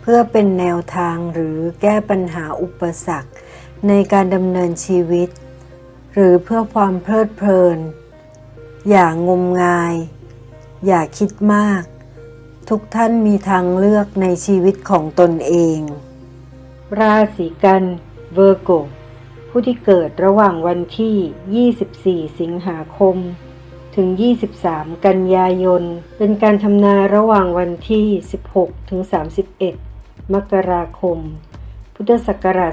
เพื่อเป็นแนวทางหรือแก้ปัญหาอุปสรรค ในการดำเนินชีวิต หรือเพื่อความเพลิดเพลิน อย่างงมงาย อย่าคิดมาก ทุกท่านมีทางเลือกในชีวิตของตนเอง ราศีกันเวอร์โกผู้ที่เกิดระหว่างวันที่ 24 สิงหาคม ถึง 23 กันยายน เป็นการทำนายระหว่างวันที่ 16 ถึง 31 มกราคม พุทธศักราช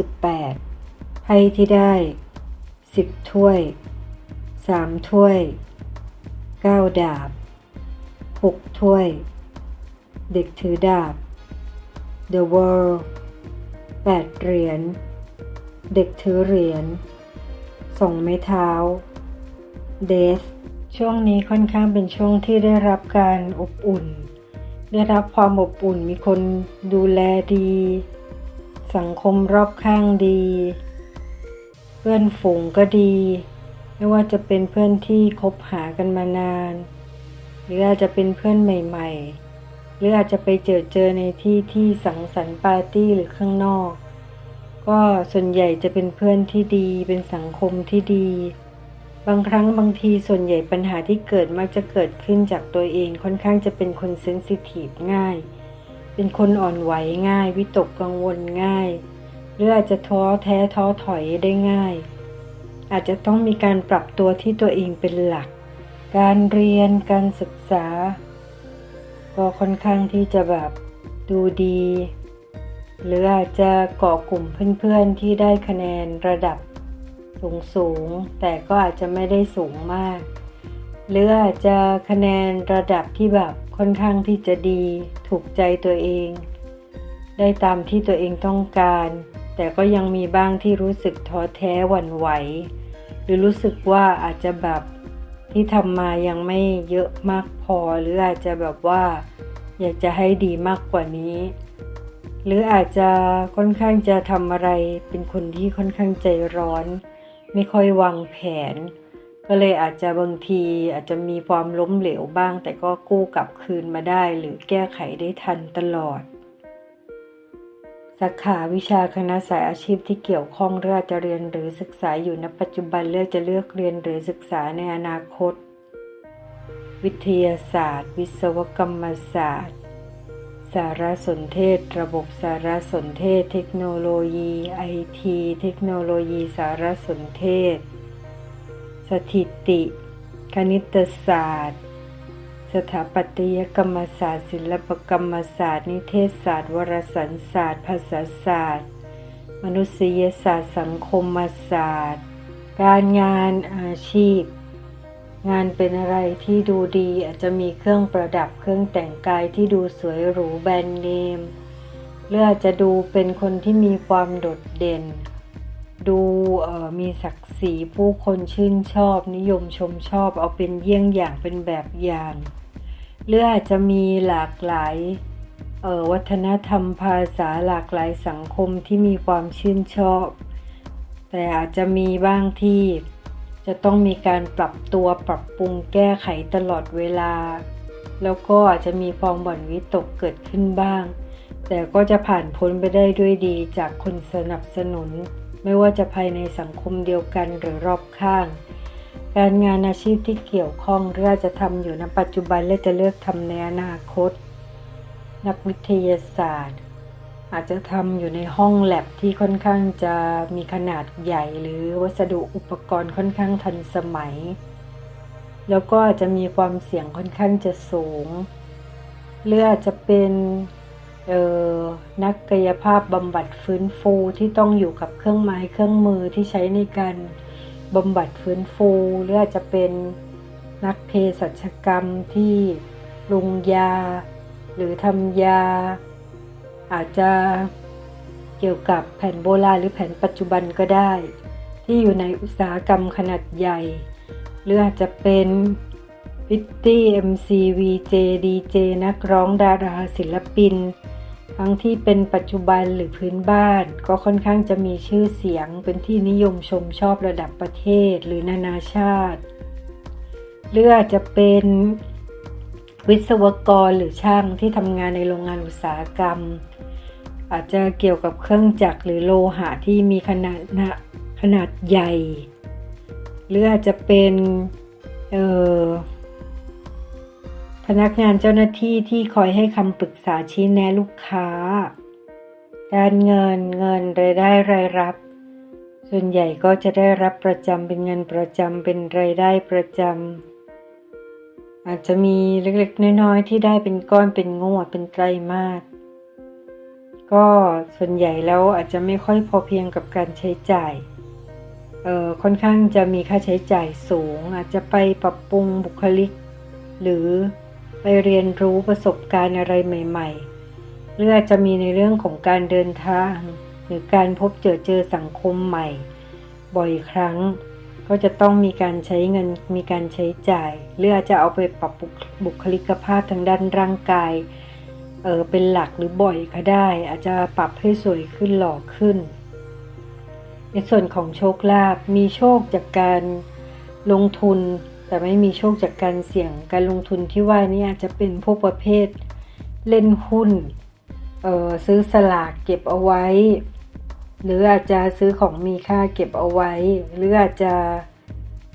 2568ไพ่ที่ได้ 10 ถ้วย 3 ถ้วย 9 ดาบ 6 ถ้วย เด็กถือดาบ The World 8 เหรียญ เด็กถือเหรียญสองไม้เท้าเดฟช่วงนี้ค่อนข้างเป็นช่วงที่ได้รับการอบอุ่น ได้รับความอบอุ่นมีคนดูแลดี สังคมรอบข้างดี เพื่อนฝูงก็ดี ไม่ว่าจะเป็นเพื่อนที่คบหากันมานาน หรืออาจจะเป็นเพื่อนใหม่ ๆ หรืออาจจะไปเจอเจอในที่ที่สังสรรค์ปาร์ตี้หรือข้างนอก ก็ส่วนใหญ่จะเป็นเพื่อนที่ดี เป็นสังคมที่ดี บางครั้งบางทีส่วนใหญ่ปัญหาที่เกิดมักจะเกิดขึ้นจากตัวเองค่อนข้างจะเป็นคนเซนซิทีฟง่าย เป็นคนอ่อนไหวง่าย วิตกกังวลง่าย หรืออาจจะท้อแท้ท้อถอยได้ง่าย อาจจะต้องมีการปรับตัวที่ตัวเองเป็นหลัก การเรียนการศึกษา ก็ค่อนข้างที่จะแบบดูดี หรืออาจจะเกาะกลุ่มเพื่อนๆที่ได้คะแนนระดับ สูงสูงๆแต่ก็อาจจะไม่ได้สูงมาก หรืออาจจะคะแนนระดับที่แบบค่อนข้างที่จะดี ถูกใจตัวเอง ได้ตามที่ตัวเองต้องการ แต่ก็ยังมีบ้างที่รู้สึกท้อแท้หวั่นไหว หรือรู้สึกว่าอาจจะแบบที่ทำมายังไม่เยอะมากพอ หรืออาจจะแบบว่า อยากจะให้ดีมากกว่านี้ หรืออาจจะค่อนข้างจะทำอะไรเป็นคนที่ค่อนข้างใจร้อน ไม่ค่อยวางแผน ก็เลยอาจจะบางทีอาจจะมีความล้มเหลวบ้าง แต่ก็กู้กลับคืนมาได้ หรือแก้ไขได้ทันตลอดสาขาวิชาคณะสายอาชีพที่เกี่ยวข้องเลือกจะเรียนหรือศึกษาอยู่ณปัจจุบันเลือกจะเลือกเรียนหรือศึกษาในอนาคต วิทยาศาสตร์ วิศวกรรมศาสตร์ สารสนเทศ ระบบสารสนเทศ เทคโนโลยีไอทีเทคโนโลยีสารสนเทศ สถิติ คณิตศาสตร์ สถาปัตยกรรมศาสตร์ ศิลปกรรมศาสตร์ นิเทศศาสตร์ วารสารศาสตร์ ภาษาศาสตร์ มนุษยศาสตร์ สังคมศาสตร์ การงานอาชีพ งานเป็นอะไรที่ดูดีอาจจะมีเครื่องประดับเครื่องแต่งกายที่ดูสวยหรูแบรนด์เนมหรืออาจจะดูเป็นคนที่มีความโดดเด่น ดูมีศักดิ์ศรีผู้คนชื่นชอบนิยมชมชอบเอาเป็นเยี่ยงอย่างเป็นแบบอย่างหรืออาจจะมีหลากหลายวัฒนธรรมภาษาหลากหลายสังคมที่มีความชื่นชอบ แต่อาจจะมีบ้างที่ จะต้องมีการปรับตัวปรับปรุงแก้ไขตลอดเวลา แล้วก็อาจจะมีความบ่นวิตกเกิดขึ้นบ้าง แต่ก็จะผ่านพ้นไปได้ด้วยดีจากคนสนับสนุน ไม่ว่าจะภายในสังคมเดียวกันหรือรอบข้าง การงานอาชีพที่เกี่ยวข้องหรืออาจจะทำอยู่ณปัจจุบันและจะเลือกทำในอนาคต นักวิทยาศาสตร์ อาจจะทำอยู่ในห้องแลบที่ค่อนข้างจะมีขนาดใหญ่ หรือวัสดุอุปกรณ์ค่อนข้างทันสมัย แล้วก็อาจจะมีความเสี่ยงค่อนข้างจะสูงหรืออาจจะเป็นเอ่อนักกายภาพบำบัดฟื้นฟูที่ต้องอยู่กับเครื่องไม้เครื่องมือที่ใช้ในการบำบัดฟื้นฟูหรืออาจจะเป็นนักเภสัชกรรมที่ปรุงยา หรือทำยา อาจจะเกี่ยวกับแผ่นโบราณหรือแผ่นปัจจุบันก็ได้ ที่อยู่ในอุตสาหกรรมขนาดใหญ่ หรืออาจจะเป็นพิตตี้เอ็มซีวีเจดีเจนักร้องดาราศิลปิน ทั้งที่เป็นปัจจุบันหรือพื้นบ้าน ก็ค่อนข้างจะมีชื่อเสียงเป็นที่นิยมชมชอบระดับประเทศหรือนานาชาติ หรืออาจจะเป็น วิศวกรหรือช่างที่ทำงานในโรงงานอุตสาหกรรม อาจจะเกี่ยวกับเครื่องจักรหรือโลหะที่มีขนาดนะขนาดใหญ่ หรืออาจจะเป็นออพนักงานเจ้าหน้าที่ที่คอยให้คำปรึกษาชี้แนะลูกค้า การเงินเงินรายได้รายรับ ส่วนใหญ่ก็จะได้รับประจำเป็นเงินประจำเป็นรายได้ประจำ อาจจะมีเล็กๆน้อยๆที่ได้เป็นก้อนเป็นงวดเป็นไตรมาสก็ส่วนใหญ่แล้วอาจจะไม่ค่อยพอเพียงกับการใช้จ่ายเอ่อค่อนข้างจะมีค่าใช้จ่ายสูง อาจจะไปปรับปรุงบุคลิก หรือไปเรียนรู้ประสบการณ์อะไรใหม่ ๆ หรืออาจจะมีในเรื่องของการเดินทาง หรือการพบเจอเจอสังคมใหม่ บ่อยครั้ง ก็จะต้องมีการใช้เงินมีการใช้จ่ายหรือจะเอาไปปรับบุคลิกภาพทางด้านร่างกายเออเป็นหลักหรือบ่อยก็ได้ อาจจะปรับให้สวยขึ้นหล่อขึ้น ในส่วนของโชคลาภมีโชคจากการลงทุน แต่ไม่มีโชคจากการเสี่ยงการลงทุนที่ว่านี่อาจจะเป็นพวกประเภทเล่นหุ้นออซื้อสลากเก็บเอาไว้ หรืออาจจะซื้อของมีค่าเก็บเอาไว้ หรืออาจจะ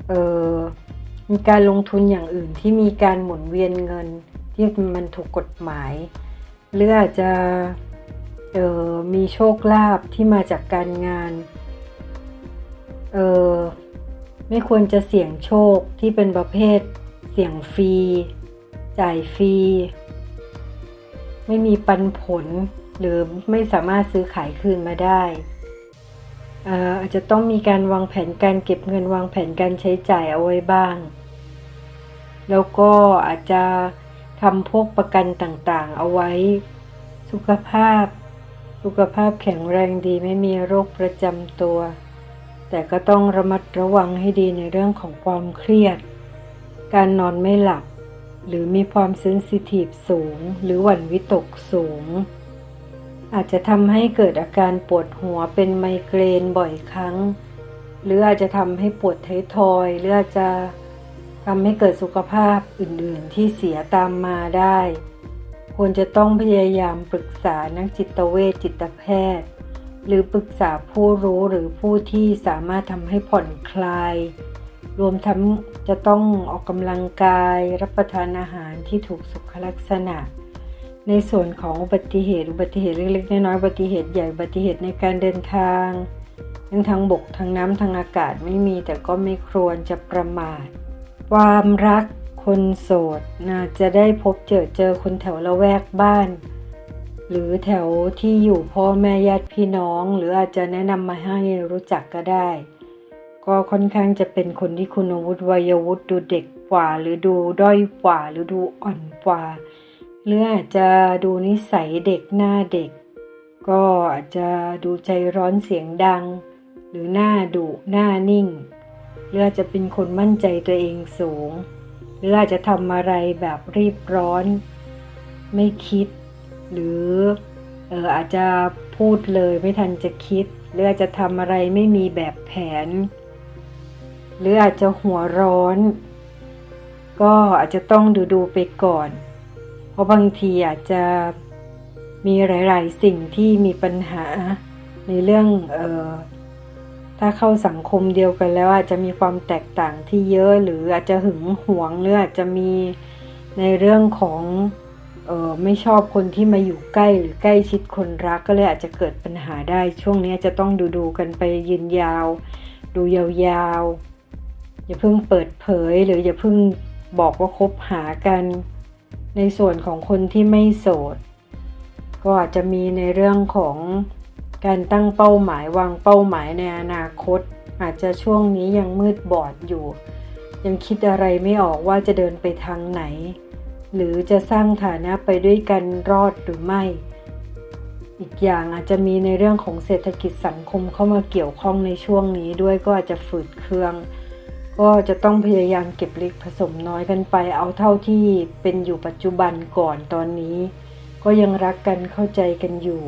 เออมีการลงทุนอย่างอื่นที่มีการหมุนเวียนเงินที่มันถูกกฎหมาย หรืออาจจะเออมีโชคลาภที่มาจากการงานเออไม่ควรจะเสี่ยงโชคที่เป็นประเภท เสี่ยงฟรี จ่ายฟรี ไม่มีปันผลหรือไม่สามารถซื้อขายคืนมาได้ อาจจะต้องมีการวางแผนการเก็บเงินวางแผนการใช้จ่ายเอาไว้บ้าง แล้วก็อาจจะทำพวกประกันต่างๆ เอาไว้ สุขภาพ สุขภาพแข็งแรงดีไม่มีโรคประจำตัว แต่ก็ต้องระมัดระวังให้ดีในเรื่องของความเครียด การนอนไม่หลับ หรือมีความเซนซิทีฟสูง หรือหวั่นวิตกสูง อาจจะทำให้เกิดอาการปวดหัวเป็นไมเกรนบ่อยครั้ง หรืออาจจะทำให้ปวดท้ายทอยหรืออาจจะทำให้เกิดสุขภาพอื่นๆ ที่เสียตามมาได้ ควรจะต้องพยายามปรึกษานักจิตเวชจิตแพทย์ หรือปรึกษาผู้รู้หรือผู้ที่สามารถทำให้ผ่อนคลาย รวมทั้งจะต้องออกกำลังกายรับประทานอาหารที่ถูกสุขลักษณะ ในส่วนของอุบัติเหตุ อุบัติเหตุเล็กๆน้อยๆอุบัติเหตุใหญ่อุบัติเหตุในการเดินทางทั้งทางบกทางน้ำทางอากาศไม่มีแต่ก็ไม่ควรจะประมาท ความรักคนโสดน่าจะได้พบเจอเจอคนแถวละแวกบ้าน หรือแถวที่อยู่พ่อแม่ญาติพี่น้อง หรืออาจจะแนะนำมาให้รู้จักก็ได้ ก็ค่อนข้างจะเป็นคนที่คุณวุฒิวัยวุฒิดูเด็กกว่า หรือดูด้อยกว่า หรือดูอ่อนกว่า หรืออาจจะดูนิสัยเด็กหน้าเด็ก ก็อาจจะดูใจร้อนเสียงดัง หรือหน้าดุหน้านิ่ง หรืออาจจะเป็นคนมั่นใจตัวเองสูง หรืออาจจะทำอะไรแบบรีบร้อน ไม่คิด หรือเอออาจจะพูดเลยไม่ทันจะคิด หรืออาจจะทำอะไรไม่มีแบบแผน หรืออาจจะหัวร้อน ก็อาจจะต้องดูดูไปก่อน ราะบางทีอาจจะมีหลาย ๆ สิ่งที่มีปัญหาในเรื่องเออถ้าเข้าสังคมเดียวกันแล้วอาจจะมีความแตกต่างที่เยอะหรืออาจจะหึงหวงหรืออาจจะมีในเรื่องของเออไม่ชอบคนที่มาอยู่ใกล้หรือใกล้ชิดคนรักก็เลยอาจจะเกิดปัญหาได้ ช่วงนี้จะต้องดูดูๆกันไปยืนยาว ดูยาวๆอย่าเพิ่งเปิดเผยหรืออย่าเพิ่งบอกว่าคบหากัน ในส่วนของคนที่ไม่โสด ก็อาจจะมีในเรื่องของการตั้งเป้าหมายวางเป้าหมายในอนาคต อาจจะช่วงนี้ยังมืดบอดอยู่ ยังคิดอะไรไม่ออกว่าจะเดินไปทางไหน หรือจะสร้างฐานะไปด้วยกันรอดหรือไม่ อีกอย่างอาจจะมีในเรื่องของเศรษฐกิจสังคมเข้ามาเกี่ยวข้องในช่วงนี้ด้วยก็อาจจะฝืดเครือง ก็จะต้องพยายามเก็บเล็กผสมน้อยกันไป เอาเท่าที่เป็นอยู่ปัจจุบันก่อนตอนนี้ ก็ยังรักกันเข้าใจกันอยู่